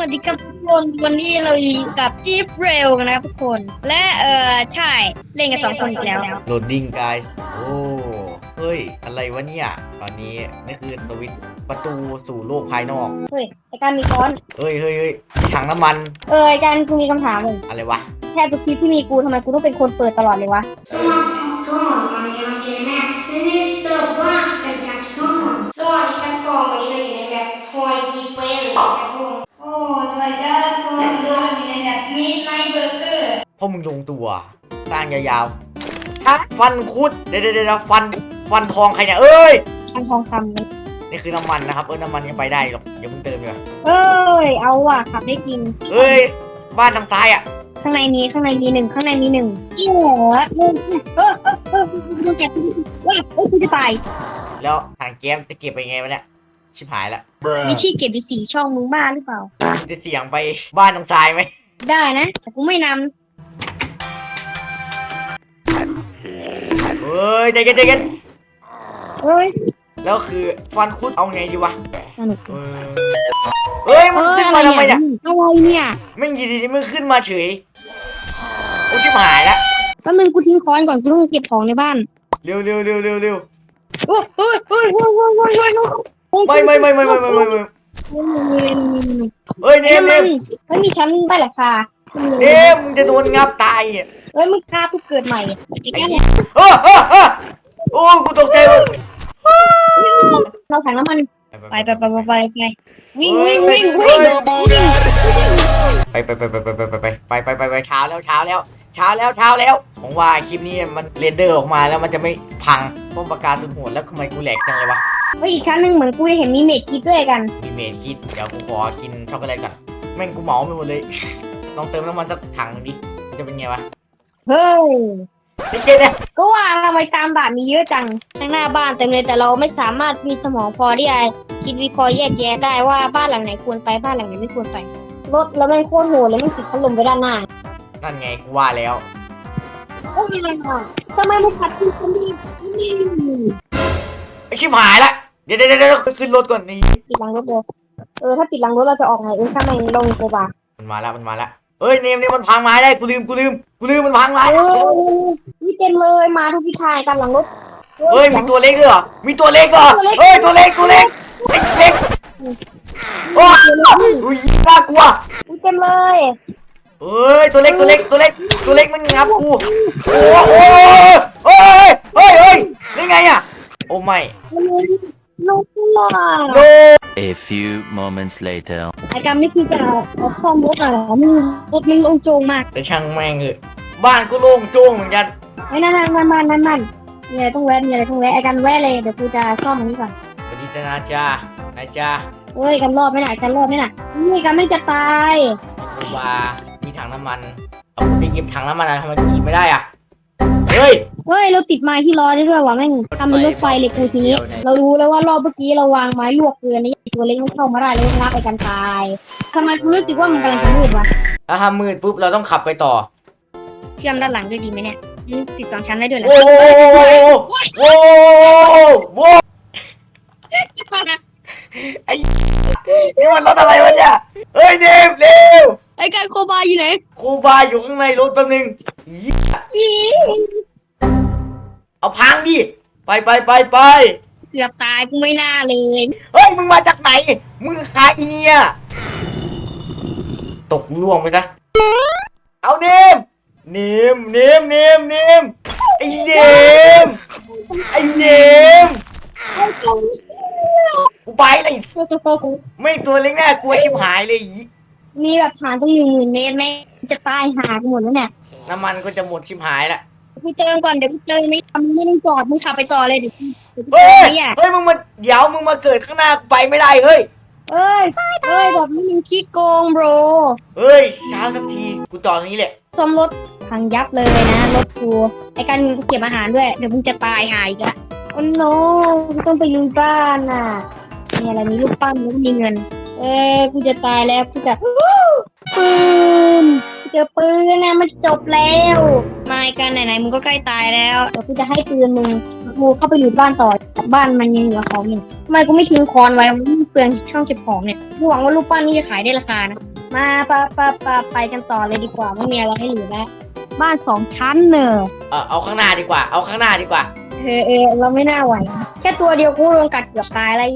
วัสดีครับทุกคนวันนี้เราอยู่กับจีฟเรลนะครับทุกคน และเออใช่เล่นกันสองคนอีกแล้ว โหลดดิ้งกายโอ้เฮ้ย อะไรวะเนี่ย ตอนนี้นี่คือสวิตช์ประตูสู่โลกภายนอกเฮ้ยไอการมีค้อน เฮ้ยเฮ้ยเฮ้ยมีถังน้ำมัน เออไอการกูมีคำถามหนึ่งอะไรวะ แค่ทุกคลิปที่มีกูทำไมกูต้องเป็นคนเปิดตลอดเลยวะ สวัสดีครับทุกคนวันนี้เราอยู่ในแมป Toy Defense นะครับผม โอ้สวัสดีครับทุกคนดูอยู่ในแบบมีไนเบอร์เกอร์ พวก มึงลงตัว สร้างยาวๆฮะฟันคุดเดี๋ยวเดี๋ยวเดี๋ยวฟันฟันทองใครเนี่ยเอ้ยทางทองคำเลยนี่คือน้ำมันนะครับเออน้ำมันยังไปได้หรอกอย่าเพิ่งเติมเลยเอ้ยเอาว่ะขับได้จริงเอ้ยบ้านทางซ้ายอะข้างในมีข้างในมีหนึ่งข้างในมีหนึ่งอีเหรอเออเออเออเออดูแกว่าเออคุณจะตายแล้วถังแก๊สจะเก็บไปไงวะเนี่ยชิบหายละมีที่เก็บอยู่สี่ช่องมึงบ้าหรือเปล่ามีจะเสียงไปบ้านทางซ้ายไหมได้นะแต่กูไม่นเเฮ้ยใจเย็นใจเย็นเฮ้ยแล้วคือฟันคุดเอาไงดีวะเฮ้ยมันขึ้นมาทำไมเนี่ยอะไรเนี่ยไม่ยินดีมึงขึ้นมาเฉยโอ้ชิบหายละแป๊บนึงกูทิ้งค้อนก่อนกูต้องเก็บของในบ้านเร็วเร็วเร็วเร็วเร็วโอ้ยโอ้ยโอ้ยโอ้ยโอ้ยโอ้ยโอ้ยไม่ไม่ไม่ไม่ไม่ไม่ไม่เอ้ยเนมเนมมันมีชั้นใต้หลังคาเนมมึงจะโดนงับตายอะ เฮ้ยมึงฆ่าผู้เกิดใหม่ไอ้ไอ้แก่เหี้ยเออเออเออโอ้กูตกใจหมดเราถังน้ำมันไปไปไปไปไปไปวิ่งเฮ้ยวิ่งวิ่งวิ่งไปไปไปไปไปไปไปไปไปไปไปไปเช้าแล้วเช้าแล้วเช้าแล้วเช้าแล้วผมว่าคลิปนี้มันเรนเดอร์ออกมาแล้วมันจะไม่พังป้อมปราการสุดโหดแล้วทำไมกูแหลกจังเลยวะเฮ้ยอีกชั้นหนึ่งเหมือนกูจะเห็นมีเมดคิดด้วยกันมีเมนคิดเดี๋ยวกูขอกินช็อกโกแลตก่อนแม่งกูเหมาไปหมดเลยลองเติมน้ำมันสักถังหนึงดิจะเป็นไงวะ เฮ้ยไอ้เกดเนี่ยก็ว่าทำไมตามด่านมีเยอะจังข้างหน้าบ้านเต็มเลยแต่เราไม่สามารถมีสมองพอที่จะคิดวิเคราะห์แยกแยะได้ว่าบ้านหลังไหนควรไปบ้านหลังไหนไม่ควรไปรถแล้วแม่งโคตรโหดเลยมันติดพัดลมไปด้านหน้านั่นไงกูว่าแล้ว โอ้ยทำไมมึงขัดขืนคนดีนี่ไอชิบหายละ เดี๋ยวเดี๋ยวเดี๋ยวขึ้นรถก่อนนี่ปิดหลังรถเลยเออถ้าปิดหลังรถเราจะออกไงเออข้างในลงโกบามันมาแล้วมันมาแล้ว เอ้ยเนมเนี่ยมันพังไม้ได้กูลืมกูลืมกูลืมมันพังไม้เออนี่เต็มเลยมาทุกทิศทางกันหลังรถเฮ้ยมีตัวเล็กด้วยเหรอมีตัวเล็กเหรอเฮ้ยตัวเล็กตัวเล็กไอ้เล็กโอ้ยอุ้ยน่ากลัวอุ้ยเต็มเลยเฮ้ยตัวเล็กตัวเล็กตัวเล็กตัวเล็กมันงับกูโอ้โหเฮ้ยเฮ้ยเฮ้ยนี่ไงอะโอ้ไม่ ลงตัวโน A few moments later. ไอ้การไม่คิดจะเอาซ่อมรถอะไรหรอมึงรถมึงลงโจงมากแต่ช่างแม่งเถอะบ้านก็โล่งโจ้งเหมือนกัน ไอ้นั่นนั่นนั่นนั่นนั่นนั่นมีอะไรต้องแวะมีอะไรต้องแวะไอ้กันแวะเลยเดี๋ยวกูจะซ่อมอันนี้ก่อนสวัสดีจ้านาจ้านายจ้าเฮ้ยกันรอดไหมน่ะกันรอดไหมน่ะนี่กันไม่จะตาย มีโคบา มีถังน้ำมันเอากูจะหยิบถังน้ำมันอะทำไมกูหยิบไม่ได้อะ เฮ้ย เฮ้ยเราติดไม้ที่ล้อได้ด้วยว่ะแม่งทำเป็นรถไฟเลยกูทีนี้ เรารู้แล้วว่ารอบเมื่อกี้เราวางไม้ลวกเกินนี่ตัวเล็กมันเข้ามาได้แล้วงับไปกันตายทำไมกูรู้สึกว่ามันกำลังจะมืดวะถ้าทำมืดปุ๊บเราต้องขับไปต่อ เชื่อมด้านหลังด้วยดีไหมเนี่ยอืมติดสองชั้นได้ด้วยเหรอโอ้โหโอ้โหโอ้โหไอ้นี่มันรถอะไรวะเนี่ยเฮ้ยเนมเร็วไอ้การโคบาอยู่ไหนโคบาอยู่ข้างในรถแป๊บนึงอีอี เอาพังดิ ไปไปไปไป เกือบตายกูไม่น่าเลยเฮ้ย มึงมาจากไหน มึงใครเนี่ย ตกล่วงไปซะเอาเนม เนม เนม เนม เนม ไอ้เนม ไอ้เนม กูไปเลยไม่ตัวเล็กน่ากลัวชิบหายเลยอีมีแบบฐานตรงหนึ่งหมื่นเมตรไหมจะตายหากูหมดแล้วเนี่ยน้ำมันก็จะหมดชิบหายละ กูเติมก่อนเดี๋ยวกูเติมไม่ทำไม่ต้องจอดมึงขับไปต่อเลยเดี๋ยวกูเดี๋ยวกูเฮ้เติมยไม่อะเฮ้ยมึงมาเดี๋ยวมึงมาเกิดข้างหน้ากูไปไม่ได้เฮ้ยเอ้ยเอ้ยแบบนี้มันขี้โกงโบรเฮ้ยเช้าสักทีกูต่อตรงนี้แหละซ่อมรถพังยับเลยนะรถกูไอ้การเก็บอาหารด้วยเดี๋ยวมึงจะตายหายอีกอะโอ้โนกูต้องไปลุยบ้านน่ะมีอะไรมีลูกปั้นแล้วก็มีเงิน เอ้ยกูจะตายแล้วกูจะปืนกู เจอปืนนะมันจบแล้วมาายกันไหนๆมึงก็ใกล้ตายแล้วเดี๋ยวกูจะให้ปืนมึงกูเข้าไปอยู่บ้านต่อบ้านมันยังเหลือของอยู่ทำไมกูไม่ทิ้งคอนไว้มันไม่เปลืองช่องเก็บของเนี่ยกูหวังว่ารูปปั้นนี่จะขายได้ราคานะมาปะปะปะไปกันต่อเลยดีกว่าไม่มีอะไรให้เหลือแล้วบ้านสองชั้นเนอะเออเอาข้างหน้าดีกว่า เอาข้างหน้าดีกว่า เออเออเราไม่น่าไหว แค่ตัวเดียวกูโดนกัดเกือบตายแล้ว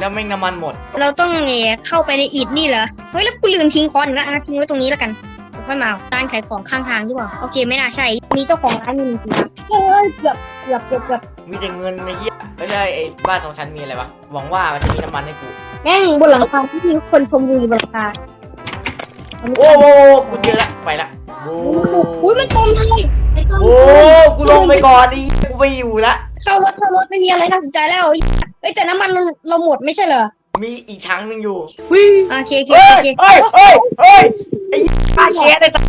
แล้วแม่งน้ำมันหมด เราต้องเนี่ยเข้าไปในอิฐนี่เหรอ เฮ้ยแล้วกูลืมทิ้งคอนอีกแล้วอะทิ้งไว้ตรงนี้แล้วกัน เดี๋ยวค่มาเอาร้านขายของข้างทางดีกว่าโอเคไม่น่าใช่ มีเจ้าของร้านมีจริงๆเฮ้ยเกือบเกือบเกือบเกือบมีแต่เงินไอ้เหี้ยไม่ได้ไอ้บ้านสองชั้นมีอะไรวะหวังว่ามันจะมีน้ำมันให้กูแม่งบนหลังคาที่มีคนชมวิวอยู่บนหลังคาโอ้โหกูเจอละไปละโอ้อุ้ยมันตมเลยไอ้ต้นโหกูลงไปก่อนดิกูไม่อยู่ละเข้ารถเข้ารถไม่มีอะไรน่าสนใจแล้วเอ้แต่น้ำมันเราเราหมดไม่ใช่เหรอ มีอีกถังหนึงอยู่โอเคโอเคเฮ้ยโอเคเฮ้ยเฮ้ยเฮ้ยไอ้ปลาเชียไอ้สัส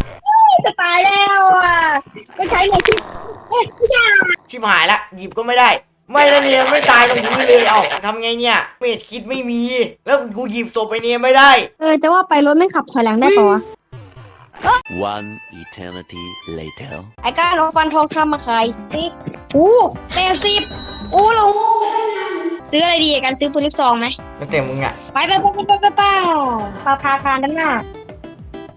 จะตายแล้วอะก็ใช้เลยที่เอ้ยอย่าชิบหายละ หยิบก็ไม่ได้ ไม่นะเนี่ยไม่ตายตรงพื้นเลยเอ้าทำไงเนี่ยเมดคิดไม่มี แล้วกูหยิบศพไปเนี่ยไม่ได้ เออจะว่าไปรถไม่ขับถอยหลังได้ปะวะ One eternity later. ไอ้ก้านเอาฟันทองคำมาขายสิอู้แปดสิบอู้ลงซื้ออะไรดีกันซื้อปืนลูกซองไหม ตั้งแต่มึงอะไปไปไปไปไปไปไปปลาพาด้านหน้า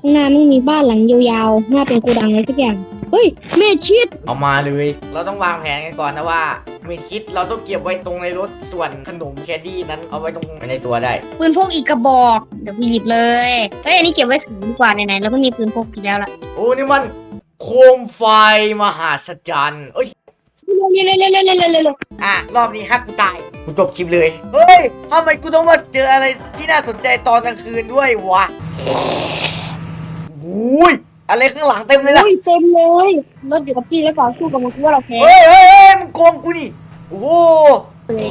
ข้างหน้าไม่มีบ้านหลังยาวๆหน้าเป็นโกูดังอะไรสักอย่าง เฮ้ยเมชิดเอามาเลย เราต้องวางแผนกันก่อนนะว่าเมดคิดเราต้องเก็บไว้ตรงในรถส่วนขนมแคดดี้นั้นเอาไว้ตรงในตัวได้ ปืนพกอีกกระบอก เดี๋ยวกูหยิบเลยเอ้ยอันนี้เก็บไว้ถึงดีกว่าไหนๆแล้วก็มีปืนพกอีกแล้วล่ะ โอ้นี่มันโคมไฟมหาศจรรย์เอ้ย เร็วเร็วเร็วเร็วเร็วเร็วอะรอบนี้ฮักกูตายกูจบคลิปเลยเฮ้ยทำไมกูต้องมาเจออะไรที่น่าสนใจตอนกลางคืนด้วยวะหูยอะไรข้างหลังเต็มเลยนะอุ้ยเต็มเลยรถอยู่กับที่แล้วก่อนสู้กับมันคือว่าเราแพ้เฮ้ยเฮ้ยเฮ้ยมึงโกงกูนี่โอ้โหเลย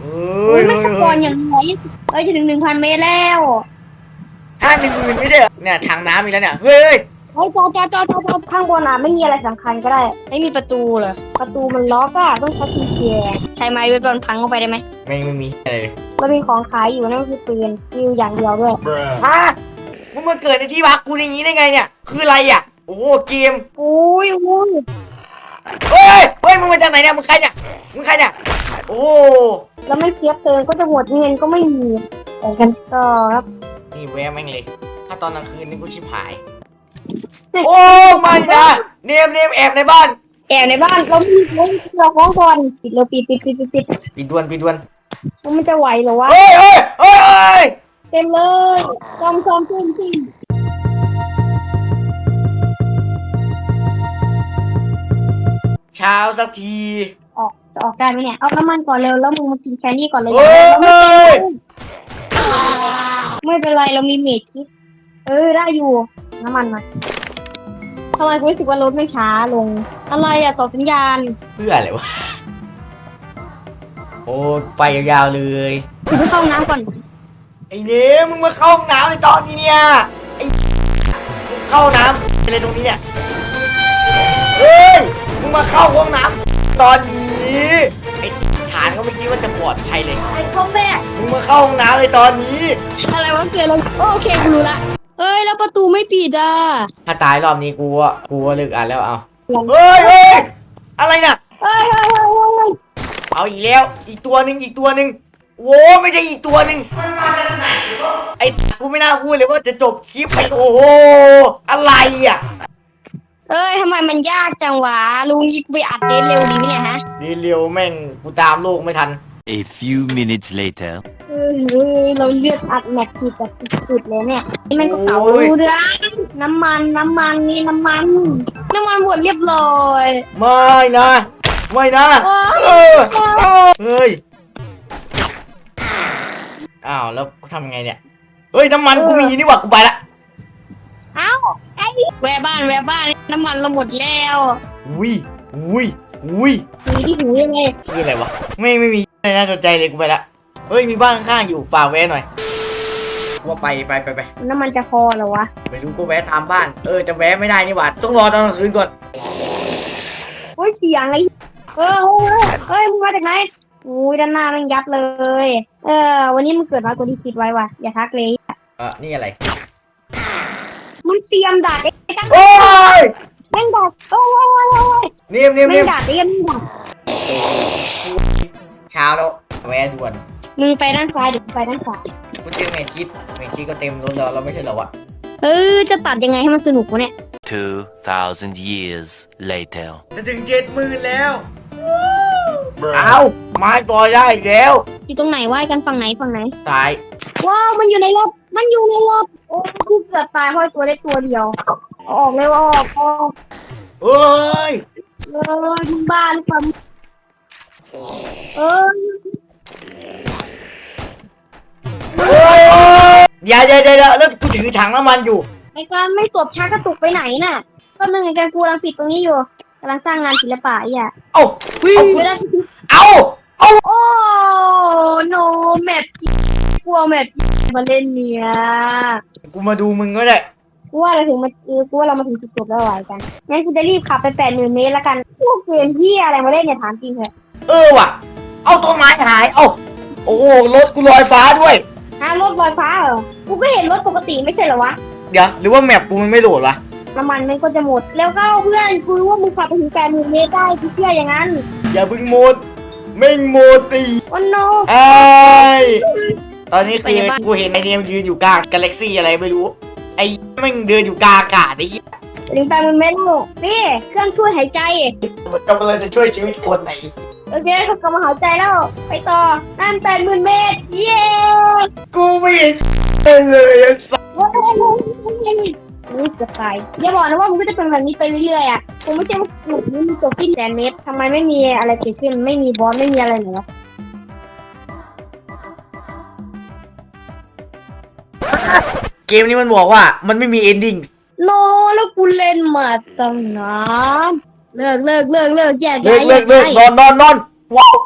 เฮ้ยยมันสปอนอย่างน้อยเอ้ยจะถึงหนึ่งพันเมตรแล้วห้าหนึ่งหมื่นไม่ได้เหรอเนี่ยทางน้ำอีกแล้วเนี่ยเฮ้ย เฮ้ยจอดจอดจอดจอดจอดข้างบนอะไม่มีอะไรสำคัญก็ได้ ไม่มีประตูเหรอ ประตูมันล็อกอะต้องใช้กุญแจใช้ไม้เวทบอลพังเข้าไปได้ไหมไม่ไม่มีอะไรเลยมันมีของขายอยู่นั่นคือปืนมีอยู่อย่างเดียวด้วยฮะมึงมาเกิดในที่พักกูอย่างนี้ได้ไงเนี่ย คืออะไรอะ โอ้โหเกมอุ้ยอุ้ยเฮ้ยเฮ้ยมึงมาจากไหนเนี่ย มึงใครเนี่ย มึงใครเนี่ย โอ้ แล้วไม่เทียบเติมก็จะหมดเงินก็ไม่มีไปกันต่อครับ นี่แวะแม่งเลย ถ้าตอนกลางคืนนี่กูชิบหาย โอ้ไม่นะเนมเนมแอบในบ้านแอบในบ้านเราไม่มีไม่มีเราของก่อนปิดเราปิดปิดปิดปิดปิดปิดด่วนปิดด่วนแล้วมันจะไหวเหรอวะเฮ้ยเฮ้ยเฮ้ยเฮ้ยเต็มเลยซอมซอมจริงจริงเช้าสักทีออกจะออกได้ไหมเนี่ยเอาน้ำมันก่อนเร็วแล้วมึงมากินแคนดี้ก่อนเลยเฮ้ยเฮ้ยไม่เป็นไรเรามีเมดคิดเออได้อยู่น้ำมันมา ทำไมกูรู้สึกว่ารถไม่ช้าลง อะไรอะต่อสัญญาณ เพื่ออะไรวะ โอ้ไปยาวๆเลย กูไปเข้าห้องน้ำก่อน ไอ้เนมมึงมาเข้าห้องน้ำในตอนนี้เนี่ย ไอ้มึงเข้าน้ำอะไรตรงนี้เนี่ย เฮ้ย มึงมาเข้าห้องน้ำตอนนี้ ไอ้ฐานเขาไม่คิดว่าจะปลอดภัยเลย ไอ้พ่อแม่มึงมาเข้าห้องน้ำในตอนนี้ อะไรวะเกิดอะไรโอเคกูรู้ละ เอ้ยแล้วประตูไม่ปิดอะถ้าตายรอบนี้กูอะกูว่าเลิกอ่านแล้วเอาเฮ้ยเฮ้ยอะไรน่ะ เอ้ยเฮ้ยเฮ้ยเฮ้ยเฮ้ยเอาอีกแล้ว อีกตัวหนึ่งอีกตัวหนึ่งโว้ไม่ใช่อีกตัวหนึ่งไอ้สัสกูไม่น่าพูดเลยว่าจะจบคลิปไอ้โอ้โหอะไรอะเอ้ยทำไมมันยากจังวะลุงยิกไปอัดเดทเร็วดีไหมเนี่ยฮะเร็วๆแม่งกูตามโลกไม่ทัน A few minutes later. เอ้ยเอ้ยเราเลือดอัดแม็กซ์ผิดแบบสุดๆเลยเนี่ยนี่มันก็เก่าโอ้ยรู้เรื่องน้ำมันน้ำมันนี่น้ำมัน น้ำมันหมดเรียบร้อย ไม่นะ ไม่นะเออเออเออเฮ้ย อ้าวแล้วกูทำยังไงเนี่ย เฮ้ยน้ำมันกูมีนี่หว่ากูไปละ เอ้าไอ้แวะบ้านแวะบ้านน้ำมันเราหมดแล้วอุ้ยอุ้ยอุ้ยมีที่หูยังไง คืออะไรวะ ไม่ไม่มีอะ ไรน่าสนใจเลยกูไปละ เฮ้ยมีบ้านข้างๆอยู่ฝากแวะหน่อยว่าไปไปไปไปน้ำมันจะพอเหรอวะ ไม่รู้กูแวะตามบ้าน เออจะแวะไม่ได้นี่หว่าต้องรอตอนกลางคืนก่อน โอ้ยเสียงไอ้เออเฮ้ยเฮ้ยมึงมาจากไหนอุ้ยด้านหน้ามันยับเลย เออ วันนี้มันเกิดน้อยกว่าที่คิดไว้ว่ะอย่าทักเลย เออนี่อะไรมันเตรียมดักไอ้ตั้งโอ้ยแม่งดัดโอ้ยโอ้ยโอ้ยโอ้ยนิ่มนิ่มแม่นิ่งมดัดไอ้เหี้ยแม่งดัด เช้าแล้วแวะด่วนมึงไปด้านซ้ายเดี๋ยวกูไปด้านขวากูเจอเมทิดเมทิดก็เต็มรถแล้วเราไม่ใช่เหรอวะเออจะตัดยังไงให้มันสนุกวะเนี่ย 2,000 years later. จะถึงเจ็ดหมื่นแล้วเอาไม้ปล่อยได้อีกแล้วอยู่ตรงไหนวะไอ้กันฝั่งไหนฝั่งไหน ตายว้าวมันอยู่ในรถมันอยู่ในรถโอ้กูเกือบตายเพราะไอ้ตัวเล็กตัวเดียวเอาออกเร็วเอาออกเอาออกเอ้ย เออมึงบ้าหรือเปล่าเออ เอ้ยอย่าเดี๋ยวเดี๋ยวเดี๋ยวแล้วกูถือถังน้ำมันอยู่ ไอ้การไม่ตบชักกระตุกไปไหนน่ะก็นึงไอ้การกูกำลังปิดตรงนี้อยู่กำลังสร้างงานศิลปะอะเอ้าวิ่งเอากูไม่ได้เอ้าโอ้โนแมปกลัวแมปมาเล่นเนี่ยกูมาดูมึงก็ได้กูว่าเราถึงมาเออกูว่าเรามาถึงจุดจบแล้วไหวกันงั้นกูจะรีบขับไปแปดหมื่นเมตรแล้วกันพวกเกมที่อะไรมาเล่นเนี่ยถามจริงเถอะเออว่ะ เอาต้นไม้หายเอ้าโอ้โหรถกูลอยฟ้าด้วย ฮะรถลอยฟ้าเหรอ กูก็เห็นรถปกติไม่ใช่เหรอวะ เดี๋ยวหรือว่าแมปกูมันไม่โหลดวะน้ำมันมันก็จะหมด แล้วก็เพื่อนกูรู้ว่ามึงขับไปถึงแปดหมื่นเมตรได้กูเชื่ออย่างนั้นอย่าเพึ่งหมดไม่งหมดปีวันโนไอ้ยตอนนี้ไปคือในบ้านกูเห็นไอเนมยืนอยู่กลางกาแล็กซี่อะไรไม่รู้ ไอ้แม่งเดินอยู่กลางอากาศไอ้เหี้ยถึงแปดหมื่นเมตรแล้วนี่เครื่องช่วยหายใจ มันกำลังจะช่วยชีวิตคนไหน โอเคเขากำลังหายใจแล้ว ไปต่อ นั่นแปดหมื่นเมตร เย้กูไม่เห็นเลยไอ้สัสเว้ยเว้ยเว้ยเว้ยเว้ยนี่จะตายอย่าบอกนะว่ามันก็จะเป็นแบบนี้ไปเรื่อยๆอะคงไม่ใช่ว่าหนุกนี่มีตัวฟินแสนเมตรทำไมไม่มีอะไรเกิดขึ้นไม่มีบอสไม่มีอะไรเหรอเกมนี้มันบอกว่ามันไม่มีเอนดิ้งโนแล้วกูเล่นมาตั้งนาน เลิกเลิกเลิกเลิกแยกเลิย้ากยเลิกเลิกแยนอนนอนนอนว้าว